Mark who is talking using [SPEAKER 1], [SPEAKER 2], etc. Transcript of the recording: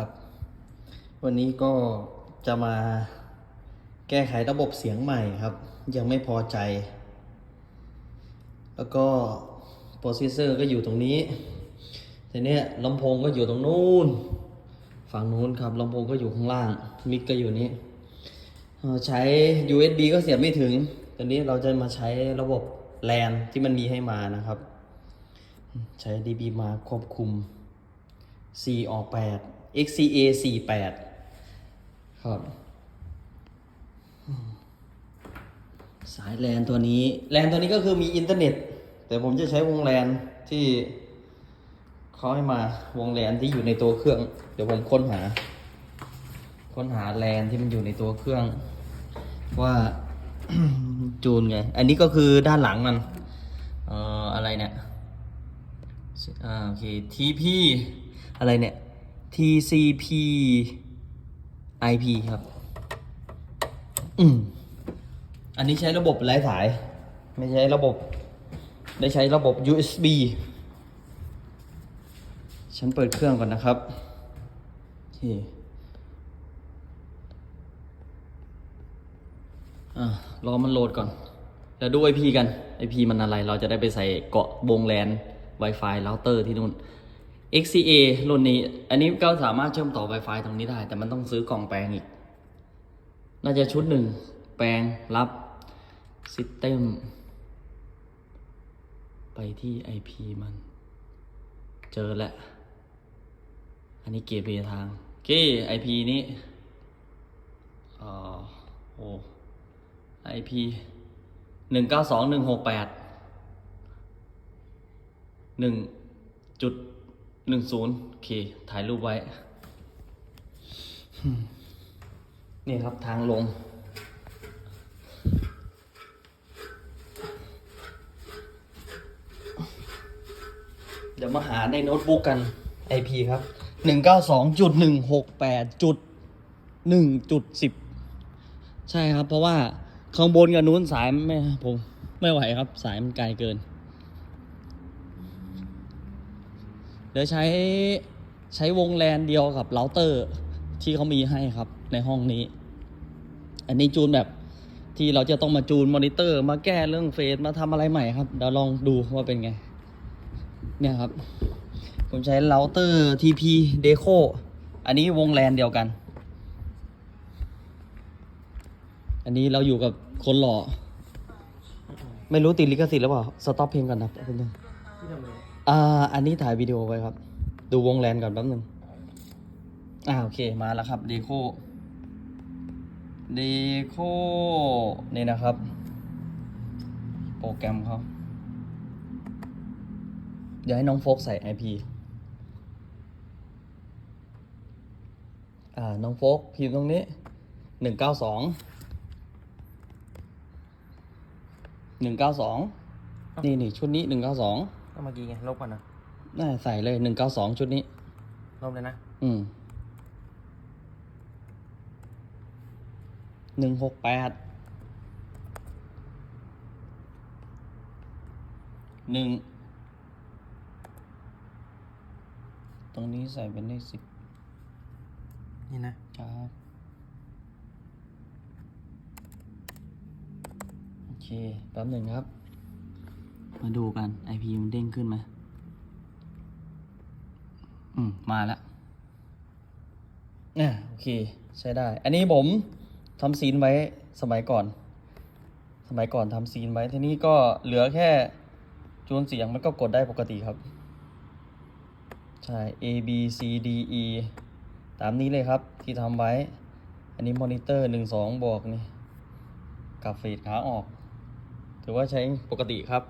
[SPEAKER 1] ครับ วันนี้ก็จะมาแก้ไขระบบเสียงใหม่ครับ ยังไม่พอใจ แล้วก็โปรเซสเซอร์ก็อยู่ตรงนี้ทีเนี้ยลำโพงก็อยู่ตรงนู้น ฝั่งนู้นครับลำโพงก็อยู่ข้างล่าง มิกก็อยู่นี้ใช้ USB ก็เสียบไม่ถึง ตอนนี้เราจะมาใช้ระบบแลนที่มันมีให้มานะครับ ใช้ DB มาควบคุม C ออก8 XCA 48ครับ สายแลนตัวนี้ แลนตัวนี้ก็คือมีอินเทอร์เน็ต แต่ผมจะใช้วงแลนที่เขาให้มาวงแลนที่อยู่ในตัวเครื่อง เดี๋ยวผมค้นหา ค้นหาแลนที่มันอยู่ในตัวเครื่อง ว่าจูนไง อันนี้ก็คือด้านหลังมัน เอ่ออะไรเนี่ย อ่าโอเค TP อะไรเนี่ย TCP IP ครับ อืม อันนี้ใช้ระบบไร้สาย ไม่ใช้ระบบ ได้ใช้ระบบ USB ฉันเปิดเครื่องก่อนนะครับโอเคอะรอมันโหลดก่อน แล้วดู IP กัน IP มันอะไร เราจะได้ไปใส่เกาะวงแลน Wi-Fi เราเตอร์ที่นู่น XCA รุ่นนี้ อันนี้ก็สามารถเชื่อมต่อ Wi-Fi ตรงนี้ได้ แต่มันต้องซื้อกล่องแปลงอีก น่าจะชุดหนึ่ง แปลงรับ System ไปที่ IP มัน เจอแล้ว อันนี้เกตเวทางโอเค IP นี้อ่อโอ้ IP หนึ่งเก้าสองหนึ่งหกแปดหนึ่งจุด หนึ่งศูนย์โอเค ถ่ายรูปไว้ นี่ครับทางลง เดี๋ยวมาหาในโน้ตบุ๊กกัน IP ครับหนึ่งเก้าสองจุดหนึ่งหกแปดจุดหนึ่งจุดสิบใช่ครับ เพราะว่าข้างบนกับนู้นสายไม่ผมไม่ไหวครับ สายมันไกลเกิน เดี๋ยวใช้ใช้วงแลนเดียวกับเราเตอร์ที่เขามีให้ครับในห้องนี้ อันนี้จูนแบบที่เราจะต้องมาจูนมอนิเตอร์ มาแก้เรื่องเฟสมาทำอะไรใหม่ครับเดี๋ยวลองดูว่าเป็นไง เนี่ยครับ ผมใช้เราเตอร์ TP Deco อันนี้วงแลนเดียวกัน อันนี้เราอยู่กับคนหล่อ ไม่รู้ติดลิขสิทธิ์หรือเปล่า สต็อปเพลงก่อนนะแป๊บนึง
[SPEAKER 2] ที่ทำไม
[SPEAKER 1] อ่าอันนี้ถ่ายวิดีโอไว้ครับ ดูวงแลนก่อนแป๊บนึงอ่าโอเคมาแล้วครับเดโคเดโคนี่นะครับ โปรแกรมเขาเดี๋ยวให้น้องโฟกใส่ IP อ่า น้องโฟกพิมพ์ตรงนี้หนึ่งเก้าสองหนึ่งเก้าสองนี่นี่ชุดนี้หนึ่งเก้าสอง
[SPEAKER 2] ก็เมื่อกี้ไงลบก่อนนะ
[SPEAKER 1] น่าใส่เลยหนึ่งเก้าสองชุดนี้
[SPEAKER 2] ลบเลยนะ
[SPEAKER 1] อืมหนึ่งหกแปดหนึ่งตรงนี้ใส่เป็นเลขสิบ
[SPEAKER 2] นี่นะครับ
[SPEAKER 1] โอเคแป๊บหนึ่งครับ มาดูกัน IP มันเด้งขึ้นไหมอืม มาแล้วอะโอเค ใช้ได้ อันนี้ผมทำซีนไว้สมัยก่อน สมัยก่อนทำซีนไว้ ทีนี้ก็เหลือแค่จูนเสียงมันก็กดได้ปกติครับ ใช่ A B C D E ตามนี้เลยครับที่ทำไว้ อันนี้มอนิเตอร์หนึ่งสองบอกนี่กับฟีดขาออก ถือว่าใช้ปกติครับ